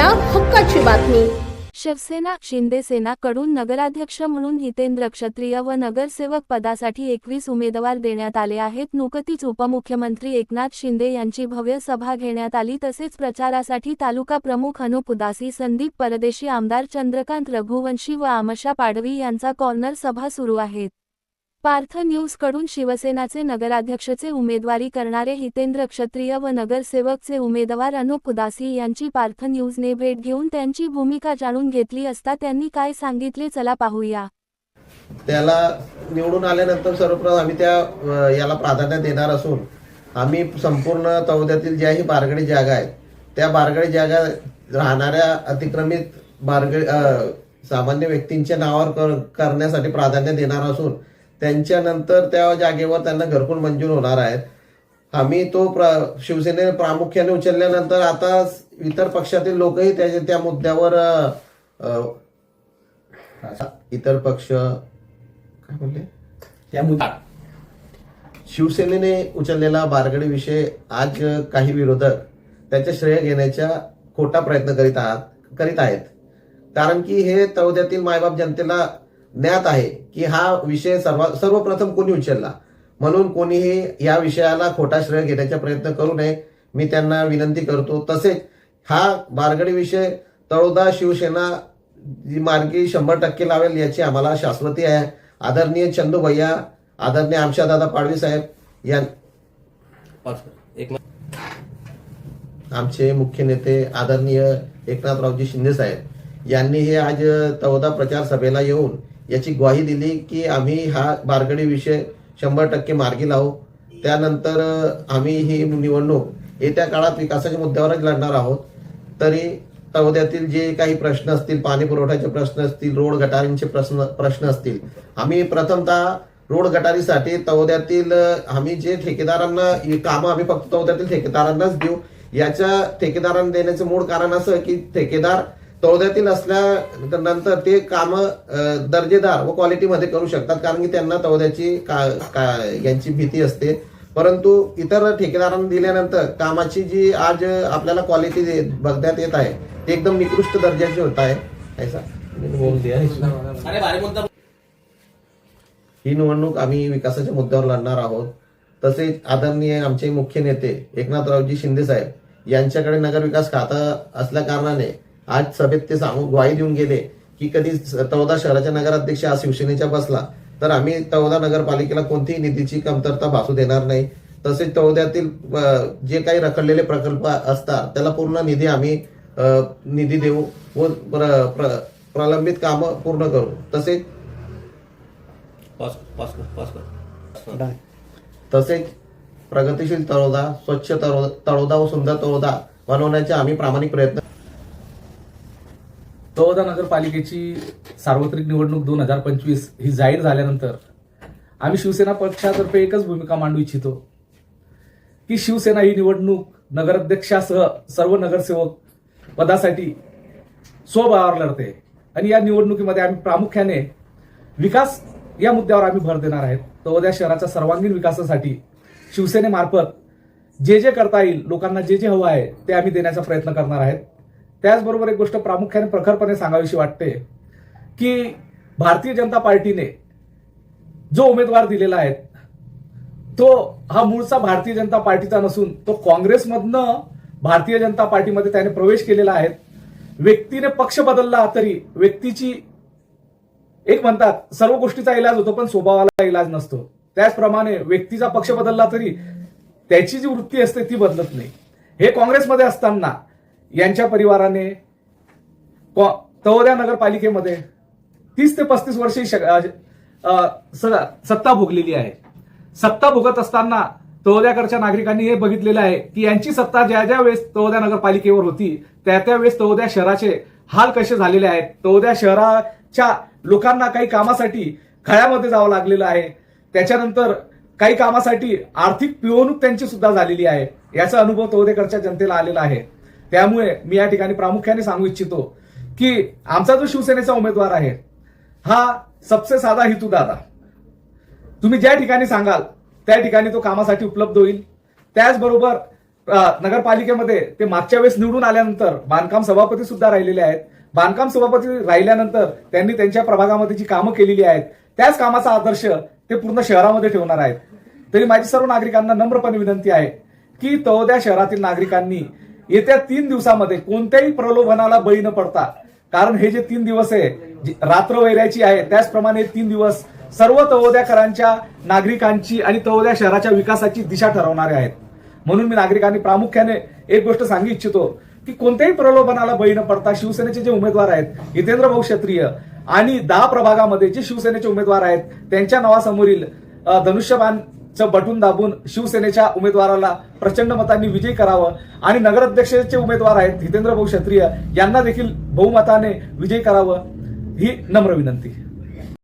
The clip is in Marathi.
आपल्या हक्काची बातमी. शिवसेना शिंदे कडून नगराध्यक्ष म्हणून हितेंद्र क्षत्रिय व नगरसेवक पदासाठी एकवीस उमेदवार देण्यात आले आहेत. नुकतीच उपमुख्यमंत्री एकनाथ शिंदे यांची भव्य सभा घेण्यात आली. तसेच प्रचारासाठी तालुका प्रमुख अनुप उदासी संदीप परदेशी आमदार चंद्रकांत रघुवंशी व आमशा पाडवी यांचा कॉर्नर सभा सुरू आहेत. पार्थ न्यूजकडून शिवसेनाचे नगराध्यक्षचे उमेदवारी करणारे हितेंद्र क्षत्रिय व नगरसेवकचे उमेदवार अनुप उदासी यांची पार्थ न्यूजने भेट घेऊन त्यांची भूमिका जाणून घेतली असता त्यांनी काय सांगितले चला पाहूया. त्याला निवडून आल्यानंतर सर्वप्रथम आम्ही त्या याला प्राधान्य देणार असून आम्ही संपूर्ण तौद्यातील ज्याही बारगडी जागा आहेत त्या बारगडी जागा राहणाऱ्या अतिक्रमित बारगडी सामान्य व्यक्तींच्या नावावर करण्यासाठी प्राधान्य देणार असून त्यांच्यानंतर त्या जागेवर त्यांना घरकुल मंजूर होणार आहेत. आम्ही तो प्र शिवसेने प्रामुख्याने उचलल्यानंतर आता इतर पक्षातील लोकही त्याच्या त्या मुद्द्यावर इतर पक्ष काय म्हणले त्या मुद्दा शिवसेनेने उचललेला बारगडी विषय आज काही विरोधक त्याचे श्रेय घेण्याचा खोटा प्रयत्न करीत आहात करीत आहेत. कारण की हे तौद्यातील मायबाप जनतेला ज्ञात आहे की हा विषय सर्व सर्वप्रथम कोणी उचलला? म्हणून कोणीही या विषयाला खोटा श्रेय घेण्याचा प्रयत्न करू नये. मी त्यांना विनंती करतो. तसेच हा बारगडी विषय तळोदा शिवसेना जी मार्गी शंभर टक्के लावेल याची आम्हाला शाश्वती आहे. आदरणीय चंदू भैया आदरणीय दादा पाडवी साहेब या आमचे मुख्य नेते आदरणीय एकनाथरावजी शिंदे साहेब यांनी हे आज तवदा प्रचार सभेला येऊन याची ग्वाही दिली की आम्ही हा बारगडी विषय शंभर टक्के मार्गी लावू. त्यानंतर आम्ही ही निवडणूक येत्या काळात विकासाच्या मुद्द्यावरच लढणार आहोत. तरी तवद्यातील जे काही प्रश्न असतील पाणी पुरवठ्याचे प्रश्न असतील रोड गटारींचे प्रश्न प्रश्न असतील आम्ही प्रथमतः रोड गटारीसाठी तवद्यातील आम्ही जे ठेकेदारांना कामं आम्ही फक्त तवद्यातील ठेकेदारांनाच देऊ. याच्या ठेकेदारांना देण्याचं मूळ कारण असं की ठेकेदार तौद्यातील असल्यानंतर ते काम दर्जेदार व क्वालिटीमध्ये करू शकतात कारण की त्यांना तौद्याची का, का यांची भीती असते. परंतु इतर ठेकेदारांना दिल्यानंतर कामाची जी आज आपल्याला क्वालिटी बघण्यात येत आहे ती एकदम निकृष्ट दर्जाची होत आहे. ऐसा बोल दिया अरे भारी मुद्दा ही निवडणूक आम्ही विकासाच्या मुद्द्यावर लढणार आहोत. तसेच आदरणीय आमचे मुख्य नेते एकनाथरावजी शिंदे साहेब यांच्याकडे नगर विकास खातं असल्या कारणाने आज सभेत ते सांगून ग्वाही देऊन गेले की कधी तवदा शहराच्या नगराध्यक्ष हा शिवसेनेच्या बसला तर आम्ही तवदा नगरपालिकेला कोणतीही निधीची कमतरता भासू देणार नाही. तसेच तवद्यातील जे काही रखडलेले प्रकल्प असतात त्याला पूर्ण निधी आम्ही निधी देऊ व प्र- प्र- प्रलंबित कामं पूर्ण करू. तसेच तसेच प्रगतिशील तळोदा स्वच्छ तळो तळोदा व सुंदर तळोदा बनवण्याचे आम्ही प्रामाणिक प्रयत्न तळोदा नगरपालिकेची सार्वत्रिक निवडणूक दोन हजार पंचवीस ही जाहीर झाल्यानंतर आम्ही शिवसेना पक्षातर्फे एकच भूमिका मांडू इच्छितो की शिवसेना ही निवडणूक नगराध्यक्षासह सर्व नगरसेवक पदासाठी स्वभावावर लढते. आणि या निवडणुकीमध्ये आम्ही प्रामुख्याने विकास या मुद्द्यावर आम्ही भर देणार आहेत. तळोदा शहराच्या सर्वांगीण विकासासाठी शिवसेनेमार्फत जे जे करता येईल लोकांना जे जे हवं आहे ते आम्ही देण्याचा प्रयत्न करणार आहेत. त्याचबरोबर एक गोष्ट प्रामुख्याने प्रखरपणे सांगावीशी वाटते की भारतीय जनता पार्टीने जो उमेदवार दिलेला आहे तो हा मूळचा भारतीय जनता पार्टीचा नसून तो काँग्रेसमधनं भारतीय जनता पार्टीमध्ये त्याने प्रवेश केलेला आहे. व्यक्तीने पक्ष बदलला तरी व्यक्तीची एक म्हणतात सर्व गोष्टीचा इलाज होतो पण स्वभावाला इलाज नसतो. त्याचप्रमाणे व्यक्तीचा पक्ष बदलला तरी त्याची जी वृत्ती असते ती बदलत नाही. हे काँग्रेसमध्ये असताना यांच्या परिवाराने कॉ- नगरपालिकेमध्ये तीस ते पस्तीस वर्षे स- सत्ता भोगलेली आहे. सत्ता भोगत असताना तळोद्याकडच्या नागरिकांनी हे बघितलेलं आहे की यांची सत्ता ज्या ज्या वेळेस तळोद्या नगरपालिकेवर होती त्या त्यावेळेस तळोद्या शहराचे हाल कसे झालेले आहेत? तळोद्या शहराच्या लोकांना काही कामासाठी खळ्यामध्ये जावं लागलेलं आहे. त्याच्यानंतर काही कामासाठी आर्थिक पिळवणूक त्यांची सुद्धा झालेली आहे. याचा अनुभव तळोदेकडच्या जनतेला आलेला आहे. त्यामुळे मी या ठिकाणी प्रामुख्याने सांगू इच्छितो की आमचा जो शिवसेनेचा उमेदवार आहे हा सबसे साधा हेतू दादा. तुम्ही ज्या ठिकाणी सांगाल त्या ठिकाणी तो कामासाठी उपलब्ध होईल. त्याचबरोबर नगरपालिकेमध्ये ते मागच्या वेळेस निवडून आल्यानंतर बांधकाम सभापती सुद्धा राहिलेले आहेत. बांधकाम सभापती राहिल्यानंतर त्यांनी त्यांच्या प्रभागामध्ये जी कामं केलेली आहेत त्याच कामाचा आदर्श ते पूर्ण शहरामध्ये ठेवणार आहेत. तरी माझी सर्व नागरिकांना नम्रपणे विनंती आहे की तळोद्या शहरातील नागरिकांनी येत्या तीन दिवसामध्ये कोणत्याही प्रलोभनाला बळी न पडता कारण हे जे तीन दिवस आहे रात्र वैरायची आहे त्याचप्रमाणे तीन दिवस सर्व तळोद्याकरांच्या नागरिकांची आणि तळोद्या शहराच्या विकासाची दिशा ठरवणारे आहेत. म्हणून मी नागरिकांनी प्रामुख्याने एक गोष्ट सांगू इच्छितो की कोणत्याही प्रलोभनाला बळी न पडता शिवसेनेचे जे उमेदवार आहेत हितेंद्र भाऊ क्षत्रिय आणि दहा प्रभागामध्ये जे शिवसेनेचे उमेदवार आहेत त्यांच्या नावासमोरील धनुष्यबाण चं बटून दाबून शिवसेनेच्या उमेदवाराला प्रचंड मतांनी विजयी करावं आणि नगराध्यक्षाचे उमेदवार आहेत हितेंद्र भाऊ क्षत्रिय यांना देखील बहुमताने विजयी करावं ही नम्र विनंती.